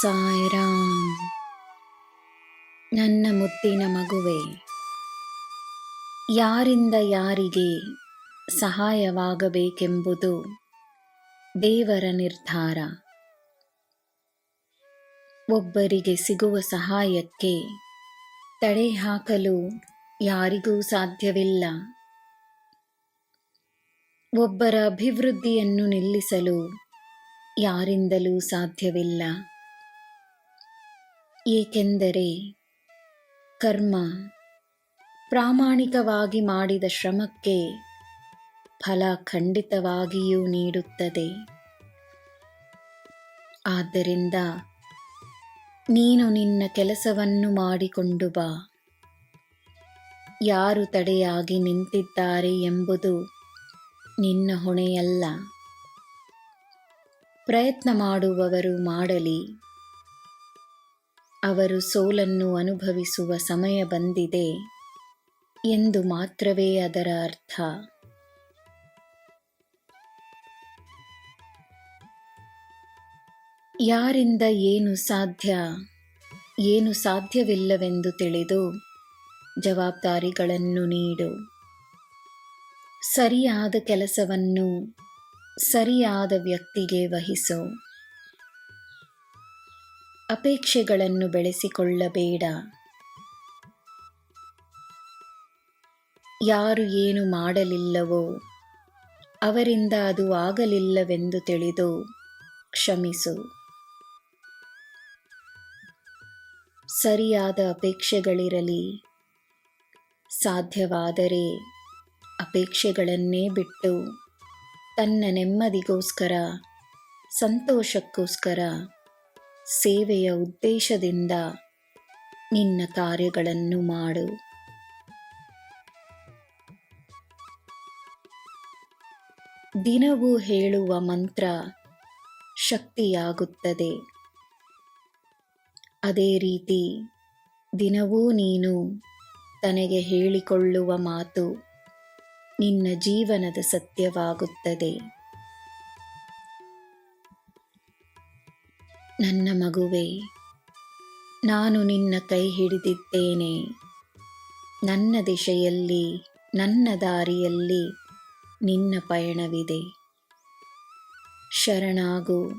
ಸಾಯಿರಾಮ್. ನನ್ನ ಮುತ್ತಿನ ಮಗುವೆ, ಯಾರಿಂದ ಯಾರಿಗೆ ಸಹಾಯವಾಗಬೇಕೆಂಬುದು ದೇವರ ನಿರ್ಧಾರ. ಒಬ್ಬರಿಗೆ ಸಿಗುವ ಸಹಾಯಕ್ಕೆ ತಡೆ ಹಾಕಲು ಯಾರಿಗೂ ಸಾಧ್ಯವಿಲ್ಲ. ಒಬ್ಬರ ಅಭಿವೃದ್ಧಿಯನ್ನು ನಿಲ್ಲಿಸಲು ಯಾರಿಂದಲೂ ಸಾಧ್ಯವಿಲ್ಲ. ಏಕೆಂದರೆ ಕರ್ಮ ಪ್ರಾಮಾಣಿಕವಾಗಿ ಮಾಡಿದ ಶ್ರಮಕ್ಕೆ ಫಲ ಖಂಡಿತವಾಗಿಯೂ ನೀಡುತ್ತದೆ. ಆದ್ದರಿಂದ ನೀನು ನಿನ್ನ ಕೆಲಸವನ್ನು ಮಾಡಿಕೊಂಡು ಬಾ. ಯಾರು ತಡೆಯಾಗಿ ನಿಂತಿದ್ದಾರೆ ಎಂಬುದು ನಿನ್ನ ಹೊಣೆಯಲ್ಲ. ಪ್ರಯತ್ನ ಮಾಡುವವರು ಮಾಡಲಿ. ಅವರು ಸೋಲನ್ನು ಅನುಭವಿಸುವ ಸಮಯ ಬಂದಿದೆ ಎಂದು ಮಾತ್ರವೇ ಅದರ ಅರ್ಥ. ಯಾರಿಂದ ಏನು ಸಾಧ್ಯ, ಏನು ಸಾಧ್ಯವಿಲ್ಲವೆಂದು ತಿಳಿದು ಜವಾಬ್ದಾರಿಗಳನ್ನು ನೀಡು. ಸರಿಯಾದ ಕೆಲಸವನ್ನು ಸರಿಯಾದ ವ್ಯಕ್ತಿಗೆ ವಹಿಸು. ಅಪೇಕ್ಷೆಗಳನ್ನು ಬೆಳೆಸಿಕೊಳ್ಳಬೇಡ. ಯಾರು ಏನು ಮಾಡಲಿಲ್ಲವೋ ಅವರಿಂದ ಅದು ಆಗಲಿಲ್ಲವೆಂದು ತಿಳಿದು ಕ್ಷಮಿಸು. ಸರಿಯಾದ ಅಪೇಕ್ಷೆಗಳಿರಲಿ. ಸಾಧ್ಯವಾದರೆ ಅಪೇಕ್ಷೆಗಳನ್ನೇ ಬಿಟ್ಟು ತನ್ನ ನೆಮ್ಮದಿಗೋಸ್ಕರ, ಸಂತೋಷಕ್ಕೋಸ್ಕರ, ಸೇವೆಯ ಉದ್ದೇಶದಿಂದ ನಿನ್ನ ಕಾರ್ಯಗಳನ್ನು ಮಾಡು. ದಿನವೂ ಹೇಳುವ ಮಂತ್ರ ಶಕ್ತಿಯಾಗುತ್ತದೆ. ಅದೇ ರೀತಿ ದಿನವೂ ನೀನು ತನಗೆ ಹೇಳಿಕೊಳ್ಳುವ ಮಾತು ನಿನ್ನ ಜೀವನದ ಸತ್ಯವಾಗುತ್ತದೆ. ನನ್ನ ಮಗುವೆ, ನಾನು ನಿನ್ನ ಕೈ ಹಿಡಿದಿದ್ದೇನೆ. ನನ್ನ ದಿಶೆಯಲ್ಲಿ, ನನ್ನ ದಾರಿಯಲ್ಲಿ ನಿನ್ನ ಪಯಣವಿದೆ. ಶರಣಾಗು.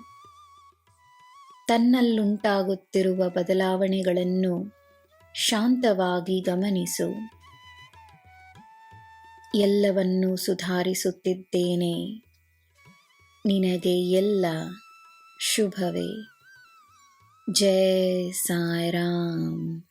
ತನ್ನಲ್ಲುಂಟಾಗುತ್ತಿರುವ ಬದಲಾವಣೆಗಳನ್ನು ಶಾಂತವಾಗಿ ಗಮನಿಸು. ಎಲ್ಲವನ್ನೂ ಸುಧಾರಿಸುತ್ತಿದ್ದೇನೆ. ನಿನಗೆ ಎಲ್ಲ ಶುಭವೇ. ಜಯ ಸಾಯಿರಾಮ್.